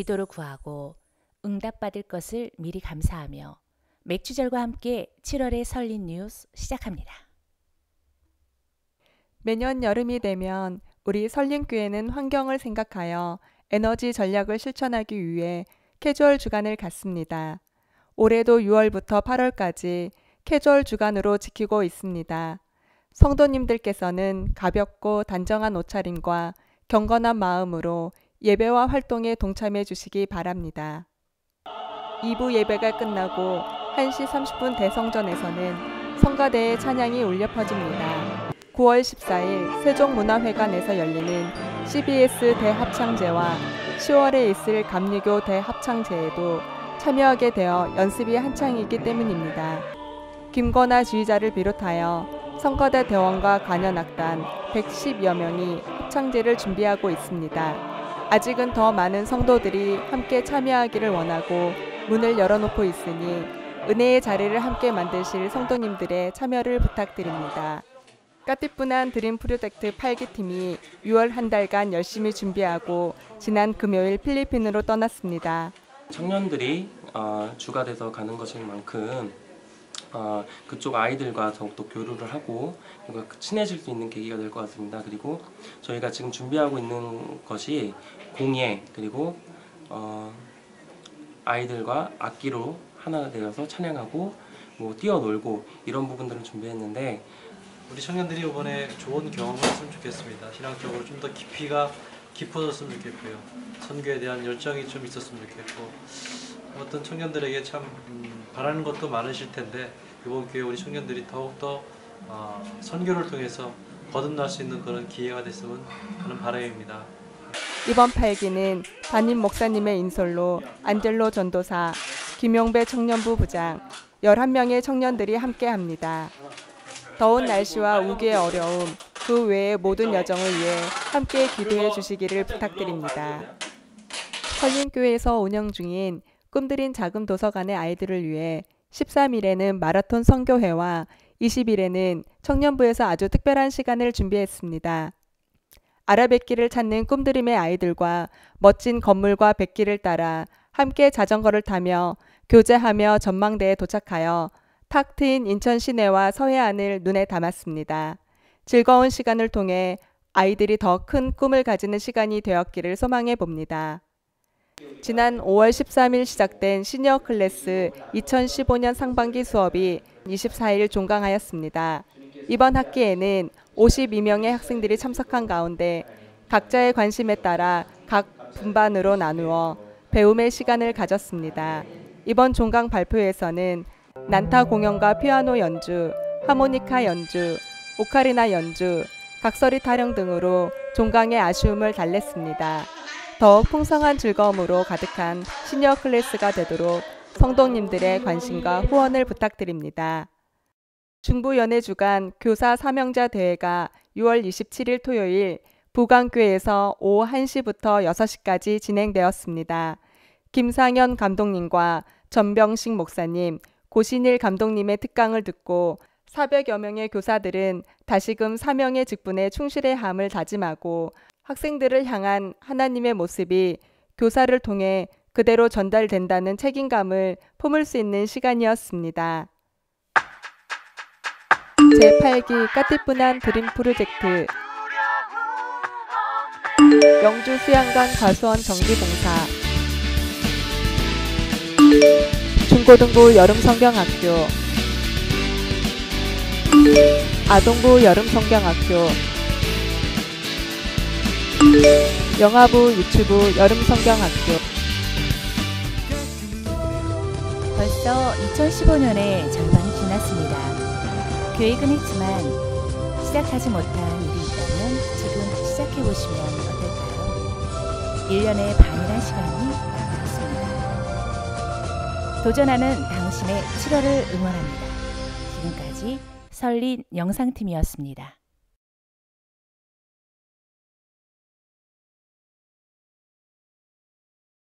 기도로 구하고 응답받을 것을 미리 감사하며 맥주절과 함께 7월의 설린 뉴스 시작합니다. 매년 여름이 되면 우리 설린교회는 환경을 생각하여 에너지 전략을 실천하기 위해 캐주얼 주간을 갖습니다. 올해도 6월부터 8월까지 캐주얼 주간으로 지키고 있습니다. 성도님들께서는 가볍고 단정한 옷차림과 경건한 마음으로 예배와 활동에 동참해 주시기 바랍니다. 2부 예배가 끝나고 1시 30분 대성전에서는 성가대의 찬양이 울려 퍼집니다. 9월 14일 세종문화회관에서 열리는 CBS 대합창제와 10월에 있을 감리교 대합창제에도 참여하게 되어 연습이 한창이기 때문입니다. 김건아 지휘자를 비롯하여 성가대 대원과 관현악단 110여 명이 합창제를 준비하고 있습니다. 아직은 더 많은 성도들이 함께 참여하기를 원하고 문을 열어놓고 있으니 은혜의 자리를 함께 만드실 성도님들의 참여를 부탁드립니다. 까띠뿐한 드림 프로젝트 8기 팀이 6월 한 달간 열심히 준비하고 지난 금요일 필리핀으로 떠났습니다. 청년들이 어, 주가 돼서 가는 것인 만큼 어, 그쪽 아이들과 더욱더 교류를 하고 친해질 수 있는 계기가 될 것 같습니다. 그리고 저희가 지금 준비하고 있는 것이 공예 그리고 어, 아이들과 악기로 하나 되어서 찬양하고 뭐 뛰어놀고 이런 부분들을 준비했는데 우리 청년들이 이번에 좋은 경험을 했으면 좋겠습니다. 신앙적으로 좀 더 깊이가 깊어졌으면 좋겠고요. 선교에 대한 열정이 좀 있었으면 좋겠고 어떤 청년들에게 참 음, 바라는 것도 많으실 텐데 이번 기회에 우리 청년들이 더욱더 어, 선교를 통해서 거듭날 수 있는 그런 기회가 됐으면 하는 바람입니다. 이번 팔기는 담임 목사님의 인솔로 안젤로 전도사, 김용배 청년부 부장, 11명의 청년들이 함께합니다. 더운 날씨와 우기의 어려움, 그 외의 모든 여정을 위해 함께 기도해 주시기를 부탁드립니다. 설린교회에서 운영 중인 꿈들인 작은 도서관의 아이들을 위해 13일에는 마라톤 선교회와 20일에는 청년부에서 아주 특별한 시간을 준비했습니다. 아라뱃길을 찾는 꿈드림의 아이들과 멋진 건물과 뱃길을 따라 함께 자전거를 타며 교제하며 전망대에 도착하여 탁 트인 인천 시내와 서해안을 눈에 담았습니다. 즐거운 시간을 통해 아이들이 더 큰 꿈을 가지는 시간이 되었기를 소망해 봅니다. 지난 5월 13일 시작된 시니어 클래스 2015년 상반기 수업이 24일 종강하였습니다. 이번 학기에는 52명의 학생들이 참석한 가운데 각자의 관심에 따라 각 분반으로 나누어 배움의 시간을 가졌습니다. 이번 종강 발표에서는 난타 공연과 피아노 연주, 하모니카 연주, 오카리나 연주, 각설이 타령 등으로 종강의 아쉬움을 달랬습니다. 더욱 풍성한 즐거움으로 가득한 시니어 클래스가 되도록 성도님들의 관심과 후원을 부탁드립니다. 중부연예주간 교사 사명자 대회가 6월 27일 토요일 부강교회에서 오후 1시부터 6시까지 진행되었습니다. 김상현 감독님과 전병식 목사님, 고신일 감독님의 특강을 듣고 400여 명의 교사들은 다시금 사명의 직분에 충실의 함을 다짐하고 학생들을 향한 하나님의 모습이 교사를 통해 그대로 전달된다는 책임감을 품을 수 있는 시간이었습니다. 제8기 까띠뿐한 드림 프로젝트. 영주 수양관 과수원 정기봉사. 중고등부 여름성경학교. 아동부 여름성경학교 영화부 유튜브 여름성경학교 벌써 2015년의 절반이 지났습니다. 계획은 했지만 시작하지 못한 일이 있다면 지금 시작해보시면 어떨까요? 1년의 반이란 시간이 남았습니다. 도전하는 당신의 7월을 응원합니다. 지금까지 설린 영상팀이었습니다.